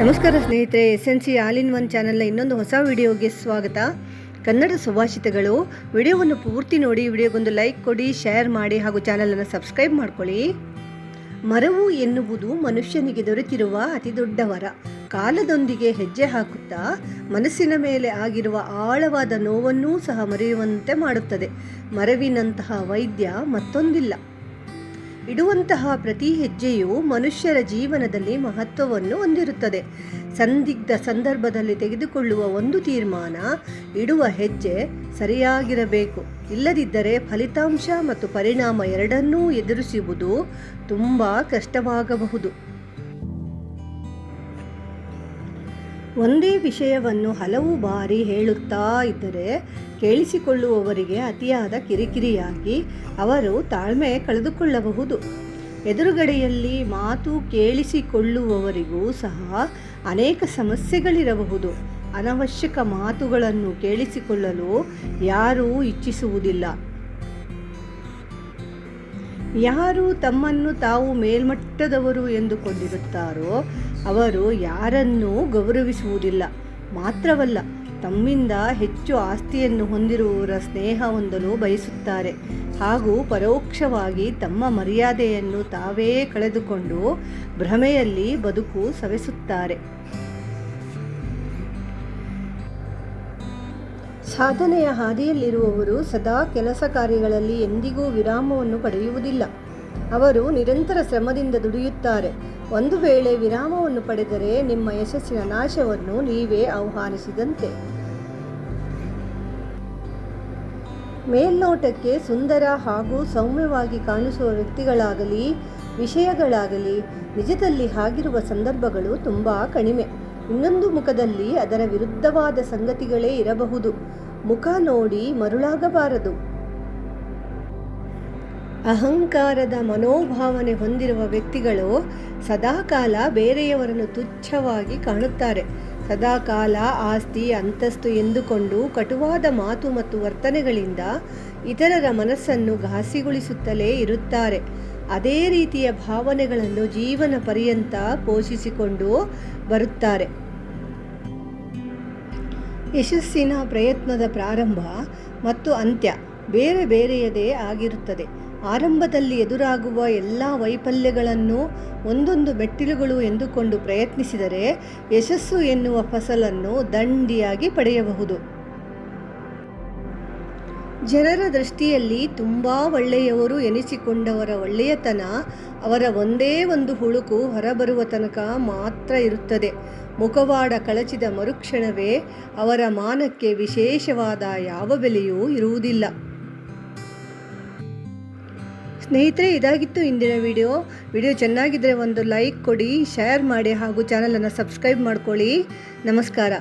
ನಮಸ್ಕಾರ ಸ್ನೇಹಿತರೆ S N C all in one ಚಾನಲ್ನ ಇನ್ನೊಂದು ಹೊಸ ವಿಡಿಯೋಗೆ ಸ್ವಾಗತ. ಕನ್ನಡ ಸುಭಾಷಿತಗಳು, ವಿಡಿಯೋವನ್ನು ಪೂರ್ತಿ ನೋಡಿ, ವಿಡಿಯೋಗೊಂದು ಲೈಕ್ ಕೊಡಿ, ಶೇರ್ ಮಾಡಿ ಹಾಗೂ ಚಾನಲನ್ನು ಸಬ್ಸ್ಕ್ರೈಬ್ ಮಾಡ್ಕೊಳ್ಳಿ. ಮರವು ಎನ್ನುವುದು ಮನುಷ್ಯನಿಗೆ ದೊರೆತಿರುವ ಅತಿದೊಡ್ಡ ವರ. ಕಾಲದೊಂದಿಗೆ ಹೆಜ್ಜೆ ಹಾಕುತ್ತಾ, ಮನಸ್ಸಿನ ಮೇಲೆ ಆಗಿರುವ ಆಳವಾದ ನೋವನ್ನೂ ಸಹ ಮರೆಯುವಂತೆ ಮಾಡುತ್ತದೆ. ಮರವಿನಂತಹ ವೈದ್ಯ ಮತ್ತೊಂದಿಲ್ಲ. ಇಡುವಂತಹ ಪ್ರತಿ ಹೆಜ್ಜೆಯು ಮನುಷ್ಯರ ಜೀವನದಲ್ಲಿ ಮಹತ್ವವನ್ನು ಹೊಂದಿರುತ್ತದೆ. ಸಂದಿಗ್ಧ ಸಂದರ್ಭದಲ್ಲಿ ತೆಗೆದುಕೊಳ್ಳುವ ಒಂದು ತೀರ್ಮಾನ ಇಡುವ ಹೆಜ್ಜೆ ಸರಿಯಾಗಿರಬೇಕು. ಇಲ್ಲದಿದ್ದರೆ ಫಲಿತಾಂಶ ಮತ್ತು ಪರಿಣಾಮ ಎರಡನ್ನೂ ಎದುರಿಸುವುದು ತುಂಬ ಕಷ್ಟವಾಗಬಹುದು. ಒಂದೇ ವಿಷಯವನ್ನು ಹಲವು ಬಾರಿ ಹೇಳುತ್ತಾ ಇದ್ದರೆ ಕೇಳಿಸಿಕೊಳ್ಳುವವರಿಗೆ ಅತಿಯಾದ ಕಿರಿಕಿರಿಯಾಗಿ ಅವರು ತಾಳ್ಮೆ ಕಳೆದುಕೊಳ್ಳಬಹುದು. ಎದುರುಗಡೆಯಲ್ಲಿ ಮಾತು ಕೇಳಿಸಿಕೊಳ್ಳುವವರಿಗೂ ಸಹ ಅನೇಕ ಸಮಸ್ಯೆಗಳಿರಬಹುದು. ಅನವಶ್ಯಕ ಮಾತುಗಳನ್ನು ಕೇಳಿಸಿಕೊಳ್ಳಲು ಯಾರೂ ಇಚ್ಛಿಸುವುದಿಲ್ಲ. ಯಾರು ತಮ್ಮನ್ನು ತಾವು ಮೇಲ್ಮಟ್ಟದವರು ಎಂದುಕೊಂಡಿರುತ್ತಾರೋ ಅವರು ಯಾರನ್ನೂ ಗೌರವಿಸುವುದಿಲ್ಲ. ಮಾತ್ರವಲ್ಲ, ತಮ್ಮಿಂದ ಹೆಚ್ಚು ಆಸ್ತಿಯನ್ನು ಹೊಂದಿರುವವರ ಸ್ನೇಹ ಹೊಂದಲು ಬಯಸುತ್ತಾರೆ. ಹಾಗೂ ಪರೋಕ್ಷವಾಗಿ ತಮ್ಮ ಮರ್ಯಾದೆಯನ್ನು ತಾವೇ ಕಳೆದುಕೊಂಡು ಭ್ರಮೆಯಲ್ಲಿ ಬದುಕು ಸವೆಸುತ್ತಾರೆ. ಸಾಧನೆಯ ಹಾದಿಯಲ್ಲಿರುವವರು ಸದಾ ಕೆಲಸ ಕಾರ್ಯಗಳಲ್ಲಿ ಎಂದಿಗೂ ವಿರಾಮವನ್ನು ಪಡೆಯುವುದಿಲ್ಲ. ಅವರು ನಿರಂತರ ಶ್ರಮದಿಂದ ದುಡಿಯುತ್ತಾರೆ. ಒಂದು ವೇಳೆ ವಿರಾಮವನ್ನು ಪಡೆದರೆ ನಿಮ್ಮ ಯಶಸ್ಸಿನ ನಾಶವನ್ನು ನೀವೇ ಆಹ್ವಾನಿಸಿದಂತೆ. ಮೇಲ್ನೋಟಕ್ಕೆ ಸುಂದರ ಹಾಗೂ ಸೌಮ್ಯವಾಗಿ ಕಾಣಿಸುವ ವ್ಯಕ್ತಿಗಳಾಗಲಿ, ವಿಷಯಗಳಾಗಲಿ, ನಿಜದಲ್ಲಿ ಆಗಿರುವ ಸಂದರ್ಭಗಳು ತುಂಬ ಕಡಿಮೆ. ಇನ್ನೊಂದು ಮುಖದಲ್ಲಿ ಅದರ ವಿರುದ್ಧವಾದ ಸಂಗತಿಗಳೇ ಇರಬಹುದು. ಮುಖ ನೋಡಿ ಮರುಳಾಗಬಾರದು. ಅಹಂಕಾರದ ಮನೋಭಾವನೆ ಹೊಂದಿರುವ ವ್ಯಕ್ತಿಗಳು ಸದಾಕಾಲ ಬೇರೆಯವರನ್ನು ತುಚ್ಛವಾಗಿ ಕಾಣುತ್ತಾರೆ. ಸದಾಕಾಲ ಆಸ್ತಿ, ಅಂತಸ್ತು ಎಂದುಕೊಂಡು ಕಟುವಾದ ಮಾತು ಮತ್ತು ವರ್ತನೆಗಳಿಂದ ಇತರರ ಮನಸ್ಸನ್ನು ಘಾಸಿಗೊಳಿಸುತ್ತಲೇ ಇರುತ್ತಾರೆ. ಅದೇ ರೀತಿಯ ಭಾವನೆಗಳನ್ನು ಜೀವನ ಪರ್ಯಂತ ಪೋಷಿಸಿಕೊಂಡು ಬರುತ್ತಾರೆ. ಯಶಸ್ಸಿನ ಪ್ರಯತ್ನದ ಪ್ರಾರಂಭ ಮತ್ತು ಅಂತ್ಯ ಬೇರೆ ಬೇರೆಯದೇ ಆಗಿರುತ್ತದೆ. ಆರಂಭದಲ್ಲಿ ಎದುರಾಗುವ ಎಲ್ಲ ವೈಫಲ್ಯಗಳನ್ನು ಒಂದೊಂದು ಮೆಟ್ಟಿಲುಗಳು ಎಂದುಕೊಂಡು ಪ್ರಯತ್ನಿಸಿದರೆ ಯಶಸ್ಸು ಎನ್ನುವ ಫಸಲನ್ನು ದಂಡಿಯಾಗಿ ಪಡೆಯಬಹುದು. ಜನರ ದೃಷ್ಟಿಯಲ್ಲಿ ತುಂಬ ಒಳ್ಳೆಯವರು ಎನಿಸಿಕೊಂಡವರ ಒಳ್ಳೆಯತನ ಅವರ ಒಂದೇ ಒಂದು ಹುಳುಕು ಹೊರಬರುವ ತನಕ ಮಾತ್ರ ಇರುತ್ತದೆ. ಮುಖವಾಡ ಕಳಚಿದ ಮರುಕ್ಷಣವೇ ಅವರ ಮಾನಕ್ಕೆ ವಿಶೇಷವಾದ ಯಾವ ಬೆಲೆಯೂ ಇರುವುದಿಲ್ಲ. ಸ್ನೇಹಿತರೆ, ಇದಾಗಿತ್ತು ಇಂದಿನ ವಿಡಿಯೋ. ವಿಡಿಯೋ ಚೆನ್ನಾಗಿದ್ದರೆ ಒಂದು ಲೈಕ್ ಕೊಡಿ, ಶೇರ್ ಮಾಡಿ ಹಾಗೂ ಚಾನಲನ್ನು ಸಬ್ಸ್ಕ್ರೈಬ್ ಮಾಡ್ಕೊಳ್ಳಿ. ನಮಸ್ಕಾರ.